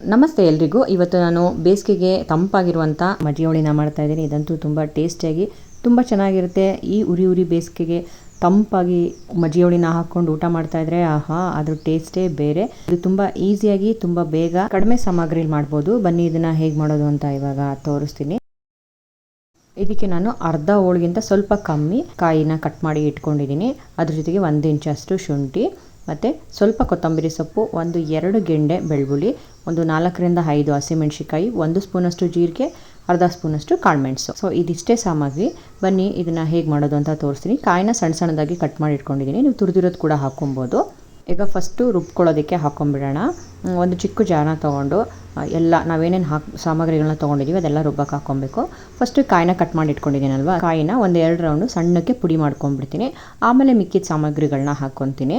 ನಮಸ್ತೆ ಎಲ್ರಿಗೂ. ಇವತ್ತು ನಾನು ಬೇಸಿಗೆಗೆ ತಂಪಾಗಿರುವಂಥ ಮಜ್ಜಿಗೆ ಮಾಡ್ತಾ ಇದ್ದೀನಿ. ಇದಂತೂ ತುಂಬ ಟೇಸ್ಟಿಯಾಗಿ ತುಂಬ ಚೆನ್ನಾಗಿರುತ್ತೆ. ಈ ಉರಿ ಉರಿ ಬೇಸಿಗೆಗೆ ತಂಪಾಗಿ ಮಜ್ಜಿಗೆ ಹುಳಿನ ಹಾಕ್ಕೊಂಡು ಊಟ ಮಾಡ್ತಾ ಇದ್ರೆ ಆಹಾ ಅದ್ರ ಟೇಸ್ಟೇ ಬೇರೆ. ಇದು ತುಂಬ ಈಸಿಯಾಗಿ ತುಂಬ ಬೇಗ ಕಡಿಮೆ ಸಾಮಗ್ರಿಲಿ ಮಾಡ್ಬೋದು. ಬನ್ನಿ ಇದನ್ನು ಹೇಗೆ ಮಾಡೋದು ಅಂತ ಇವಾಗ ತೋರಿಸ್ತೀನಿ. ಇದಕ್ಕೆ ನಾನು ಅರ್ಧ ಹೋಳಿಗಿಂತ ಸ್ವಲ್ಪ ಕಮ್ಮಿ ಕಾಯಿನ ಕಟ್ ಮಾಡಿ ಇಟ್ಕೊಂಡಿದ್ದೀನಿ. ಅದ್ರ ಜೊತೆಗೆ ಒಂದು ಇಂಚಷ್ಟು ಶುಂಠಿ, ಮತ್ತು ಸ್ವಲ್ಪ ಕೊತ್ತಂಬರಿ ಸೊಪ್ಪು, ಒಂದು ಎರಡು ಗೆಂಡೆ ಬೆಳ್ಳುಳ್ಳಿ ಒಂದು ನಾಲ್ಕರಿಂದ ಐದು ಹಸಿಮೆಣ್ಸಿಕಾಯಿ ಒಂದು ಸ್ಪೂನಷ್ಟು ಜೀರಿಗೆ, ಅರ್ಧ ಸ್ಪೂನಷ್ಟು ಕಾಳುಮೆಣಸು ಸೊ ಇದಿಷ್ಟೇ ಸಾಮಗ್ರಿ. ಬನ್ನಿ, ಇದನ್ನು ಹೇಗೆ ಮಾಡೋದು ಅಂತ ತೋರಿಸ್ತೀನಿ. ಕಾಯಿನ ಸಣ್ಣ ಸಣ್ಣದಾಗಿ ಕಟ್ ಮಾಡಿ ಇಟ್ಕೊಂಡಿದ್ದೀನಿ. ನೀವು ತುರಿದಿರೋದು ಕೂಡ ಹಾಕ್ಕೊಬೋದು. ಈಗ ಫಸ್ಟು ರುಬ್ಕೊಳ್ಳೋದಕ್ಕೆ ಹಾಕ್ಕೊಂಬಿಡೋಣ. ಒಂದು ಚಿಕ್ಕ ಜಾರನ ತೊಗೊಂಡು ಎಲ್ಲ ನಾವೇನೇನು ಹಾಕ್ ಸಾಮಗ್ರಿಗಳನ್ನ ತೊಗೊಂಡಿದ್ದೀವಿ ಅದೆಲ್ಲ ರುಬ್ಬಕ್ಕೆ ಹಾಕ್ಕೊಬೇಕು. ಫಸ್ಟು ಕಾಯಿನ ಕಟ್ ಮಾಡಿ ಇಟ್ಕೊಂಡಿದ್ದೀನಲ್ವ? ಕಾಯಿನ ಒಂದು ಎರಡು ರೌಂಡು ಸಣ್ಣಕ್ಕೆ ಪುಡಿ ಮಾಡ್ಕೊಂಡ್ಬಿಡ್ತೀನಿ ಆಮೇಲೆ ಮಿಕ್ಕಿದ ಸಾಮಗ್ರಿಗಳನ್ನ ಹಾಕ್ಕೊತೀನಿ.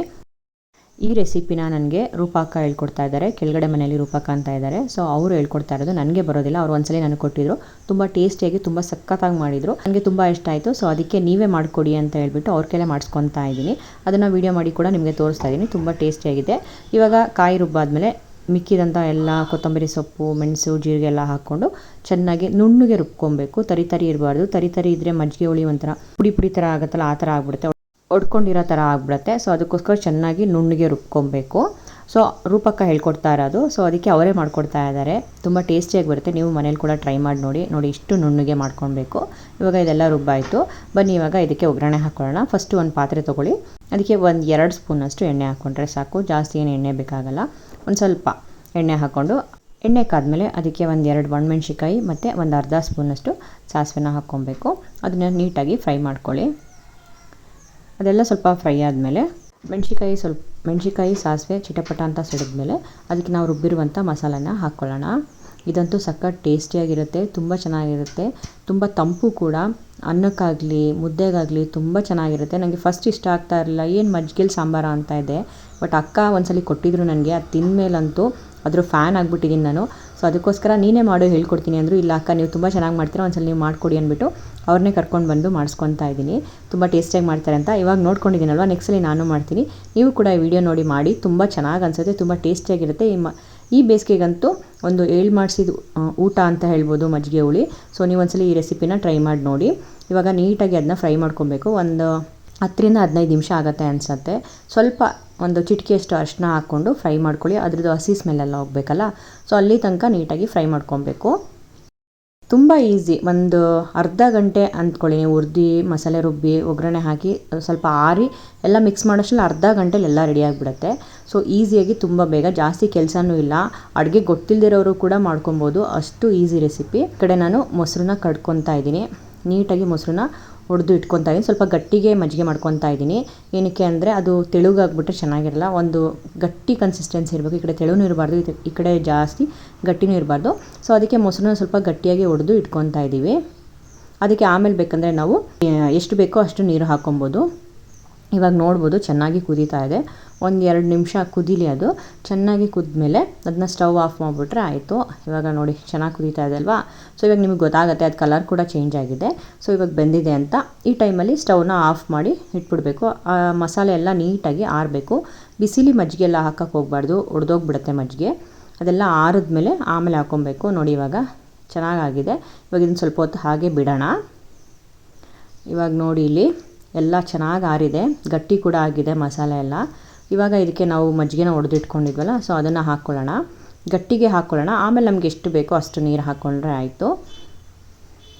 ಈ ರೆಸಿಪಿನ ನನಗೆ ರೂಪಾಕ ಹೇಳ್ಕೊಡ್ತಾ ಇದ್ದಾರೆ. ಕೆಳಗಡೆ ಮನೆಯಲ್ಲಿ ರೂಪಾಕ ಅಂತ ಇದ್ದಾರೆ. ಸೊ ಅವರು ಹೇಳ್ಕೊಡ್ತಾ ಇರೋದು. ನನಗೆ ಬರೋದಿಲ್ಲ. ಅವ್ರು ಒಂದ್ಸಲ ನನಗೆ ಕೊಟ್ಟಿದ್ರು. ತುಂಬ ಟೇಸ್ಟಿಯಾಗಿ, ತುಂಬ ಸಖತ್ತಾಗಿ ಮಾಡಿದರು. ನನಗೆ ತುಂಬ ಇಷ್ಟ ಆಯಿತು. ಸೊ ಅದಕ್ಕೆ ನೀವೇ ಮಾಡಿಕೊಡಿ ಅಂತ ಹೇಳ್ಬಿಟ್ಟು ಅವ್ರ ಕೈಲೇ ಮಾಡಿಸ್ಕೊತಾ ಇದ್ದೀನಿ. ಅದನ್ನು ವೀಡಿಯೋ ಮಾಡಿ ಕೂಡ ನಿಮಗೆ ತೋರಿಸ್ತಾ ಇದ್ದೀನಿ. ತುಂಬ ಟೇಸ್ಟಿಯಾಗಿದೆ. ಇವಾಗ ಕಾಯಿ ರುಬ್ಬಾದ್ಮೇಲೆ ಮಿಕ್ಕಿದಂಥ ಎಲ್ಲ ಕೊತ್ತಂಬರಿ ಸೊಪ್ಪು, ಮೆಣಸು, ಜೀರಿಗೆ ಎಲ್ಲ ಹಾಕ್ಕೊಂಡು ಚೆನ್ನಾಗಿ ನುಣ್ಣಗೆ ರುಬ್ಕೊಬೇಕು. ತರಿ ತರಿ ಇರಬಾರ್ದು. ತರಿ ತರಿ ಮಜ್ಜಿಗೆ ಹುಳಿ ಒಂಥರ ಪುಡಿ ಪುಡಿ ಥರ ಆಗುತ್ತಲ್ಲ, ಆ ಥರ ಆಗ್ಬಿಡುತ್ತೆ. ಒಡ್ಕೊಂಡಿರೋ ಥರ ಆಗ್ಬಿಡುತ್ತೆ. ಸೊ ಅದಕ್ಕೋಸ್ಕರ ಚೆನ್ನಾಗಿ ನುಣ್ಣಗೆ ರುಬ್ಕೊಬೇಕು. ಸೊ ರೂಪಕ್ಕ ಹೇಳ್ಕೊಡ್ತಾ ಇರೋದು. ಸೊ ಅದಕ್ಕೆ ಅವರೇ ಮಾಡ್ಕೊಡ್ತಾ ಇದ್ದಾರೆ. ತುಂಬ ಟೇಸ್ಟಿಯಾಗಿ ಬರುತ್ತೆ. ನೀವು ಮನೇಲಿ ಕೂಡ ಟ್ರೈ ಮಾಡಿ ನೋಡಿ. ನೋಡಿ, ಇಷ್ಟು ನುಣ್ಣಗೆ ಮಾಡ್ಕೊಳ್ಬೇಕು. ಇವಾಗ ಇದೆಲ್ಲ ರುಬ್ಬಾಯಿತು. ಬನ್ನಿ, ಇವಾಗ ಇದಕ್ಕೆ ಒಗ್ಗರಣೆ ಹಾಕ್ಕೊಳ್ಳೋಣ ಫಸ್ಟು ಒಂದು ಪಾತ್ರೆ ತೊಗೊಳ್ಳಿ. ಅದಕ್ಕೆ ಒಂದು ಎರಡು ಸ್ಪೂನಷ್ಟು ಎಣ್ಣೆ ಹಾಕ್ಕೊಂಡ್ರೆ ಸಾಕು. ಜಾಸ್ತಿ ಏನು ಎಣ್ಣೆ ಬೇಕಾಗಲ್ಲ. ಒಂದು ಸ್ವಲ್ಪ ಎಣ್ಣೆ ಹಾಕ್ಕೊಂಡು. ಎಣ್ಣೆ ಕಾದ್ಮೇಲೆ ಅದಕ್ಕೆ ಒಂದು ಎರಡು ಒಣಮೆಣ್ಸಿಕಾಯಿ ಮತ್ತು ಒಂದು ಅರ್ಧ ಸ್ಪೂನಷ್ಟು ಸಾಸಿವೆನ ಹಾಕ್ಕೊಬೇಕು ಅದನ್ನ ನೀಟಾಗಿ ಫ್ರೈ ಮಾಡ್ಕೊಳ್ಳಿ. ಅದೆಲ್ಲ ಸ್ವಲ್ಪ ಫ್ರೈ ಆದಮೇಲೆ ಮೆಣ್ಸಿಕಾಯಿ ಸ್ವಲ್ಪ ಮೆಣ್ಸಿಕಾಯಿ ಸಾಸಿವೆ, ಚಿಟಪಟ ಅಂತ ಸಿಡಿದ್ಮೇಲೆ ಅದಕ್ಕೆ ನಾವು ರುಬ್ಬಿರುವಂಥ ಮಸಾಲನ ಹಾಕ್ಕೊಳ್ಳೋಣ ಇದಂತೂ ಸಖತ್ ಟೇಸ್ಟಿಯಾಗಿರುತ್ತೆ, ತುಂಬ ಚೆನ್ನಾಗಿರುತ್ತೆ, ತುಂಬ ತಂಪು ಕೂಡ. ಅನ್ನಕ್ಕಾಗಲಿ, ಮುದ್ದೆಗಾಗಲಿ ತುಂಬ ಚೆನ್ನಾಗಿರುತ್ತೆ. ನನಗೆ ಫಸ್ಟ್ ಇಷ್ಟ ಆಗ್ತಾ ಇರಲಿಲ್ಲ. ಏನು ಮಜ್ಜಿಗೆಲಿ ಸಾಂಬಾರ ಅಂತ ಇದೆ. ಬಟ್ ಅಕ್ಕ ಒಂದ್ಸಲಿ ಕೊಟ್ಟಿದ್ರು ನನಗೆ ಅದು ತಿಂದಮೇಲಂತೂ ಅದ್ರ ಫ್ಯಾನ್ ಆಗಿಬಿಟ್ಟಿದ್ದೀನಿ ನಾನು. ಸೊ ಅದಕ್ಕೋಸ್ಕರ ನೀನೇ ಮಾಡೋ, ಹೇಳ್ಕೊಡ್ತೀನಿ ಅಂದರು, ಇಲ್ಲ ಅಕ್ಕ, ನೀವು ತುಂಬ ಚೆನ್ನಾಗಿ ಮಾಡ್ತೀರಾ, ಒಂದ್ಸಲ ನೀವು ಮಾಡಿಕೊಡಿ ಅಂದ್ಬಿಟ್ಟು ಅವ್ರನ್ನೇ ಕರ್ಕೊಂಡು ಬಂದು ಮಾಡಿಸ್ಕೊತಾ ಇದ್ದೀನಿ. ತುಂಬ ಟೇಸ್ಟಿಯಾಗಿ ಮಾಡ್ತಾರೆ ಅಂತ ಇವಾಗ ನೋಡ್ಕೊಂಡಿದ್ದೀನಲ್ವ ನೆಕ್ಸ್ಟ್ ಸಲ ನಾನು ಮಾಡ್ತೀನಿ. ನೀವು ಕೂಡ ಈ ವಿಡಿಯೋ ನೋಡಿ ಮಾಡಿ, ತುಂಬ ಚೆನ್ನಾಗಿ ಅನಿಸುತ್ತೆ, ತುಂಬ ಟೇಸ್ಟಿಯಾಗಿರುತ್ತೆ. ಈ ಮ, ಈ ಬೇಸಿಗೆಗಂತೂ ಒಂದು ಏಳು ಮಾಡಿಸಿದ ಊಟ ಅಂತ ಹೇಳ್ಬೋದು ಮಜ್ಜಿಗೆ ಹುಳಿ. ಸೊ ನೀವು ಒಂದ್ಸಲ ಈ ರೆಸಿಪಿನ ಟ್ರೈ ಮಾಡಿ ನೋಡಿ. ಇವಾಗ ನೀಟಾಗಿ ಅದನ್ನ ಫ್ರೈ ಮಾಡ್ಕೊಬೇಕು. ಒಂದು ಹತ್ತರಿಂದ ಹದಿನೈದು ನಿಮಿಷ ಆಗುತ್ತೆ ಅನಿಸುತ್ತೆ. ಸ್ವಲ್ಪ ಒಂದು ಚಿಟಿಕೆಯಷ್ಟು ಅರಿಶಿನ ಹಾಕ್ಕೊಂಡು ಫ್ರೈ ಮಾಡ್ಕೊಳ್ಳಿ. ಅದ್ರದ್ದು ಹಸಿ ಸ್ಮೆಲ್ಲೆಲ್ಲ ಹೋಗಬೇಕಲ್ಲ? ಸೊ ಅಲ್ಲಿ ತನಕ ನೀಟಾಗಿ ಫ್ರೈ ಮಾಡ್ಕೊಬೇಕು. ತುಂಬ ಈಸಿ ಒಂದು ಅರ್ಧ ಗಂಟೆ ಅಂದ್ಕೊಳ್ಳಿ. ನೀವು ಹುರ್ದು, ಮಸಾಲೆ ರುಬ್ಬಿ, ಒಗ್ಗರಣೆ ಹಾಕಿ ಸ್ವಲ್ಪ ಆರಿ, ಎಲ್ಲ ಮಿಕ್ಸ್ ಮಾಡೋಷ್ಟರಲ್ಲಿ ಅರ್ಧ ಗಂಟೆಲಿ ಎಲ್ಲ ರೆಡಿ ಆಗಿಬಿಡುತ್ತೆ. ಸೊ ಈಸಿಯಾಗಿ ತುಂಬ ಬೇಗ. ಜಾಸ್ತಿ ಕೆಲಸನೂ ಇಲ್ಲ. ಅಡುಗೆ ಗೊತ್ತಿಲ್ಲದಿರೋರು ಕೂಡ ಮಾಡ್ಕೊಬೋದು. ಅಷ್ಟು ಈಸಿ ರೆಸಿಪಿ ಕಡೆ ನಾನು ಮೊಸರನ್ನ ಕಡ್ಕೊತಾ ಇದ್ದೀನಿ. ನೀಟಾಗಿ ಮೊಸರನ್ನ ಹೊಡೆದು ಇಟ್ಕೊತಾ ಇದ್ದೀನಿ ಸ್ವಲ್ಪ ಗಟ್ಟಿಗೆ ಮಜ್ಜಿಗೆ ಮಾಡ್ಕೊತಾ ಇದ್ದೀನಿ ಏನಕ್ಕೆ ಅಂದರೆ ಅದು ತೆಳುಗಾಗ್ಬಿಟ್ರೆ ಚೆನ್ನಾಗಿರಲ್ಲ. ಒಂದು ಗಟ್ಟಿ ಕನ್ಸಿಸ್ಟೆನ್ಸಿ ಇರಬೇಕು. ಈ ಕಡೆ ತೆಳುನೂ ಇರಬಾರ್ದು, ಈ ಕಡೆ ಜಾಸ್ತಿ ಗಟ್ಟಿನೂ ಇರಬಾರ್ದು. ಸೊ ಅದಕ್ಕೆ ಮೊಸರನ್ನ ಸ್ವಲ್ಪ ಗಟ್ಟಿಯಾಗಿ ಹೊಡೆದು ಇಟ್ಕೊತಾ ಇದ್ದೀವಿ ಅದಕ್ಕೆ ಆಮೇಲೆ ಬೇಕಂದರೆ ನಾವು ಎಷ್ಟು ಬೇಕೋ ಅಷ್ಟು ನೀರು ಹಾಕ್ಕೊಬೋದು ಇವಾಗ ನೋಡ್ಬೋದು, ಚೆನ್ನಾಗಿ ಕುದೀತಾ ಇದೆ. ಒಂದು ಎರಡು ನಿಮಿಷ ಕುದೀಲಿ ಅದು. ಚೆನ್ನಾಗಿ ಕುದ್ಮೇಲೆ ಅದನ್ನ ಸ್ಟವ್ ಆಫ್ ಮಾಡಿಬಿಟ್ರೆ ಆಯಿತು. ಇವಾಗ ನೋಡಿ, ಚೆನ್ನಾಗಿ ಕುದೀತಾ ಇದೆ ಅಲ್ವಾ? ಸೊ ಇವಾಗ ನಿಮಗೆ ಗೊತ್ತಾಗುತ್ತೆ, ಅದು ಕಲರ್ ಕೂಡ ಚೇಂಜ್ ಆಗಿದೆ. ಸೊ ಇವಾಗ ಬೆಂದಿದೆ ಅಂತ. ಈ ಟೈಮಲ್ಲಿ ಸ್ಟವ್ನ ಆಫ್ ಮಾಡಿ ಇಟ್ಬಿಡಬೇಕು. ಆ ಮಸಾಲೆ ಎಲ್ಲ ನೀಟಾಗಿ ಆರಬೇಕು. ಬಿಸಿಲಿ ಮಜ್ಜಿಗೆ ಎಲ್ಲ ಹಾಕಕ್ಕೆ ಹೋಗಬಾರ್ದು. ಒಡೆದೋಗ್ಬಿಡುತ್ತೆ ಮಜ್ಜಿಗೆ. ಅದೆಲ್ಲ ಆರಿದ್ಮೇಲೆ ಆಮೇಲೆ ಹಾಕ್ಕೊಬೇಕು. ನೋಡಿ ಇವಾಗ ಚೆನ್ನಾಗಾಗಿದೆ. ಇವಾಗ ಇದನ್ನು ಸ್ವಲ್ಪ ಹೊತ್ತು ಹಾಗೆ ಬಿಡೋಣ. ಇವಾಗ ನೋಡಿ ಇಲ್ಲಿ ಎಲ್ಲ ಚೆನ್ನಾಗಿ ಆರಿದೆ. ಗಟ್ಟಿ ಕೂಡ ಆಗಿದೆ ಮಸಾಲೆ ಎಲ್ಲ. ಇವಾಗ ಇದಕ್ಕೆ ನಾವು ಮಜ್ಜಿಗೆನ ಹೊಡೆದಿಟ್ಕೊಂಡಿದ್ವಲ್ಲ ಸೊ ಅದನ್ನು ಹಾಕ್ಕೊಳ್ಳೋಣ ಗಟ್ಟಿಗೆ ಹಾಕ್ಕೊಳ್ಳೋಣ ಆಮೇಲೆ ನಮ್ಗೆ ಎಷ್ಟು ಬೇಕೋ ಅಷ್ಟು ನೀರು ಹಾಕ್ಕೊಂಡ್ರೆ ಆಯಿತು.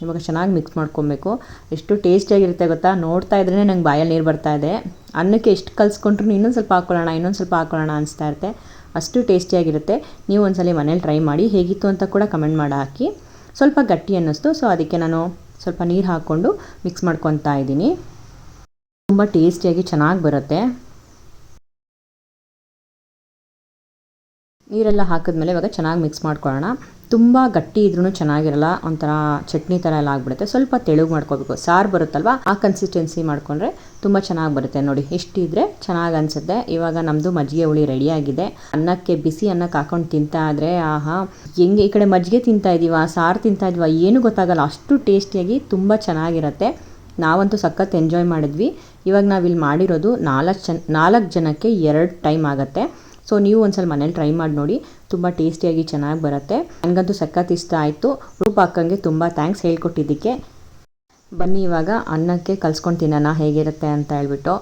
ಇವಾಗ ಚೆನ್ನಾಗಿ ಮಿಕ್ಸ್ ಮಾಡ್ಕೊಬೇಕು. ಎಷ್ಟು ಟೇಸ್ಟಿಯಾಗಿರುತ್ತೆ ಗೊತ್ತಾ? ನೋಡ್ತಾ ಇದ್ರೇ ನಂಗೆ ಬಾಯಲ್ಲಿ ನೀರು ಬರ್ತಾ ಇದೆ. ಅನ್ನಕ್ಕೆ ಎಷ್ಟು ಕಲಿಸ್ಕೊಂಡ್ರು ಇನ್ನೊಂದು ಸ್ವಲ್ಪ ಹಾಕ್ಕೊಳ್ಳೋಣ ಇನ್ನೊಂದು ಸ್ವಲ್ಪ ಹಾಕ್ಕೊಳ್ಳೋಣ ಅನಿಸ್ತಾ ಇರುತ್ತೆ. ಅಷ್ಟು ಟೇಸ್ಟಿಯಾಗಿರುತ್ತೆ ನೀವು ಒಂದ್ಸಲ ಮನೇಲಿ ಟ್ರೈ ಮಾಡಿ, ಹೇಗಿತ್ತು ಅಂತ ಕೂಡ ಕಮೆಂಟ್ ಮಾಡಿ ಹಾಕಿ. ಸ್ವಲ್ಪ ಗಟ್ಟಿ ಅನ್ನಿಸ್ತು ಸೊ ಅದಕ್ಕೆ ನಾನು ಸ್ವಲ್ಪ ನೀರು ಹಾಕ್ಕೊಂಡು ಮಿಕ್ಸ್ ಮಾಡ್ಕೊತಾ ಇದ್ದೀನಿ. ತುಂಬ ಟೇಸ್ಟಿಯಾಗಿ ಚೆನ್ನಾಗಿ ಬರುತ್ತೆ. ನೀರೆಲ್ಲ ಹಾಕಿದ್ಮೇಲೆ ಇವಾಗ ಚೆನ್ನಾಗಿ ಮಿಕ್ಸ್ ಮಾಡ್ಕೊಳ್ಳೋಣ. ತುಂಬ ಗಟ್ಟಿ ಇದ್ರೂ ಚೆನ್ನಾಗಿರಲ್ಲ, ಒಂಥರ ಚಟ್ನಿ ಥರ ಎಲ್ಲ ಆಗಿಬಿಡುತ್ತೆ. ಸ್ವಲ್ಪ ತೆಳುಗು ಮಾಡ್ಕೋಬೇಕು. ಸಾರು ಬರುತ್ತಲ್ವ? ಆ ಕನ್ಸಿಸ್ಟೆನ್ಸಿ ಮಾಡಿಕೊಂಡ್ರೆ ತುಂಬ ಚೆನ್ನಾಗಿ ಬರುತ್ತೆ. ನೋಡಿ, ಇಷ್ಟಿದ್ರೆ ಚೆನ್ನಾಗಿ ಅನಿಸುತ್ತೆ. ಇವಾಗ ನಮ್ಮದು ಮಜ್ಜಿಗೆ ಹುಳಿ ರೆಡಿಯಾಗಿದೆ ಅನ್ನಕ್ಕೆ ಬಿಸಿ ಅನ್ನಕ್ಕೆ ಹಾಕೊಂಡು ತಿಂತಾ ಇದ್ರೆ, ಆಹಾ, ಹೆಂಗೆ ಈ ಕಡೆ ಮಜ್ಜಿಗೆ ತಿಂತಾ ಇದೀವ, ಸಾರು ತಿಂತಾ ಇದೀವ, ಏನು ಗೊತ್ತಾಗಲ್ಲ. ಅಷ್ಟು ಟೇಸ್ಟಿಯಾಗಿ ತುಂಬ ಚೆನ್ನಾಗಿರುತ್ತೆ. ನಾವಂತೂ ಸಖತ್ ಎಂಜಾಯ್ ಮಾಡಿದ್ವಿ. ಇವಾಗ ನಾವಿಲ್ಲಿ ಮಾಡಿರೋದು ನಾಲ್ಕು ಜನ ನಾಲ್ಕು ಜನಕ್ಕೆ ಎರಡು ಟೈಮ್ ಆಗುತ್ತೆ. ಸೊ ನೀವು ಒಂದ್ಸಲ ಮನೇಲಿ ಟ್ರೈ ಮಾಡಿ ನೋಡಿ. ತುಂಬ ಟೇಸ್ಟಿಯಾಗಿ ಚೆನ್ನಾಗಿ ಬರುತ್ತೆ. ನನಗಂತೂ ಸಖತ್ ಇಷ್ಟ ಆಯಿತು. ರೂಪ ಹಾಕಂಗೆ ತುಂಬ ಥ್ಯಾಂಕ್ಸ್ ಹೇಳ್ಕೊಟ್ಟಿದ್ದಕ್ಕೆ. ಬನ್ನಿ ಇವಾಗ ಅನ್ನಕ್ಕೆ ಕಲ್ಸ್ಕೊಂಡು ತಿನ್ನೋಣ, ಹೇಗಿರುತ್ತೆ ಅಂತ ಹೇಳ್ಬಿಟ್ಟು.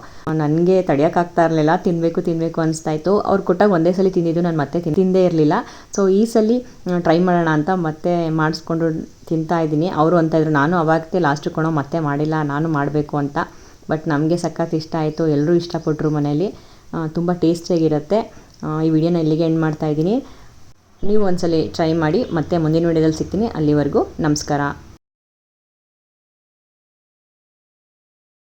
ನನಗೆ ತಡೆಯೋಕ್ಕಾಗ್ತಾ ಇರಲಿಲ್ಲ. ತಿನ್ನಬೇಕು ತಿನ್ನಬೇಕು ಅನಿಸ್ತಾ ಇತ್ತು ಅವ್ರು ಕೊಟ್ಟಾಗ ಒಂದೇ ಸಲ ತಿಂದಿದ್ದು ನಾನು ಮತ್ತೆ ತಿಂದೇ ಇರಲಿಲ್ಲ. ಸೊ ಈ ಸಲ ಟ್ರೈ ಮಾಡೋಣ ಅಂತ ಮತ್ತೆ ಮಾಡಿಸ್ಕೊಂಡು ತಿಂತಾ ಇದ್ದೀನಿ. ಅವರು ಅಂತ ಇದ್ರು ನಾನು ಅವಾಗತ್ತೆ ಲಾಸ್ಟ್ ಕೊಡೋ ಮತ್ತೆ ಮಾಡಿಲ್ಲ. ನಾನು ಮಾಡಬೇಕು ಅಂತ. ಬಟ್ ನಮಗೆ ಸಖತ್ ಇಷ್ಟ ಆಯಿತು. ಎಲ್ಲರೂ ಇಷ್ಟಪಟ್ಟರು ಮನೇಲಿ. ತುಂಬ ಟೇಸ್ಟಿಯಾಗಿರುತ್ತೆ ಈ ವಿಡಿಯೋನ ಇಲ್ಲಿಗೆ ಎಂಡ್ ಮಾಡ್ತಾ ಇದ್ದೀನಿ. ನೀವು ಒಂದ್ಸಲ ಟ್ರೈ ಮಾಡಿ ಮತ್ತೆ ಮುಂದಿನ ವಿಡಿಯೋದಲ್ಲಿ ಸಿಗ್ತೀನಿ. ಅಲ್ಲಿವರೆಗೂ ನಮಸ್ಕಾರ.